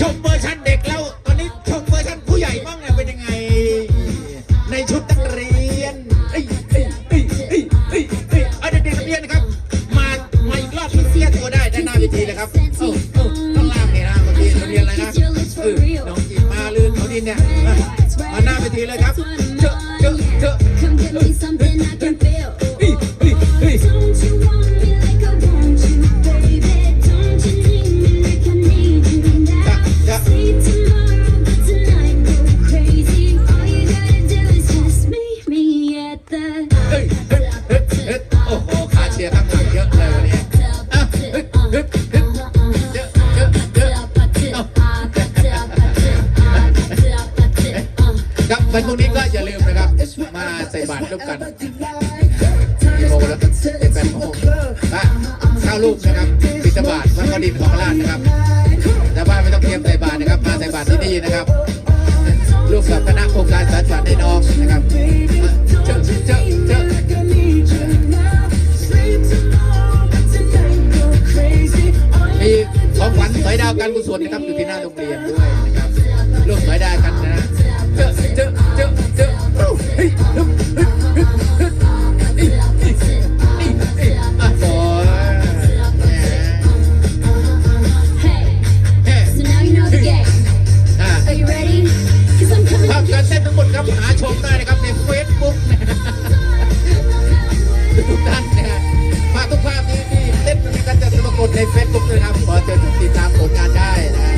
ชมเวอร์ชันเด็กแล้ว ตอนนี้ชมเวอร์ชันผู้ใหญ่บ้างเนี่ยเป็นยังไง ในชุดนักเรียนเอ้ยเอ้ยเอ้ยเอ้ยเอ้ยเอ้ยเอาเด็กๆนักเรียนนะครับ มามาอีกรอบที่เสียตัวได้ด้านหน้าเวทีเลยครับเอ้าเอ้าข้างล่างเนี่ยนะเมื่อกี้นักเรียนอะไรนะเออน้องจีมาลื่นเขาดินเนี่ยมามาหน้าเวทีเลยครับเจอ ใส่บาตรร่วมกันโมแล้วเป็นแปดโมงนะข้าวลูกนะครับบิณฑบาตวัดกดินของราชนะครับแต่บ้านไม่ต้องเตรียมใส่บาตรนะครับ มาใส่บาตรที่นี่นะครับร่วมกับคณะโครงการสารฝันในน้องนะครับเจอเจอเจอมีของขวัญสอยดาวการกุศลนะครับอยู่ที่หน้าโรงเรียนด้วยนะครับร่วมสอยดาวกันนะเจอเจอเจอเจอ ในเฟซบุ๊กด้วยนะครับขอเชิญติดตามผลงานได้นะ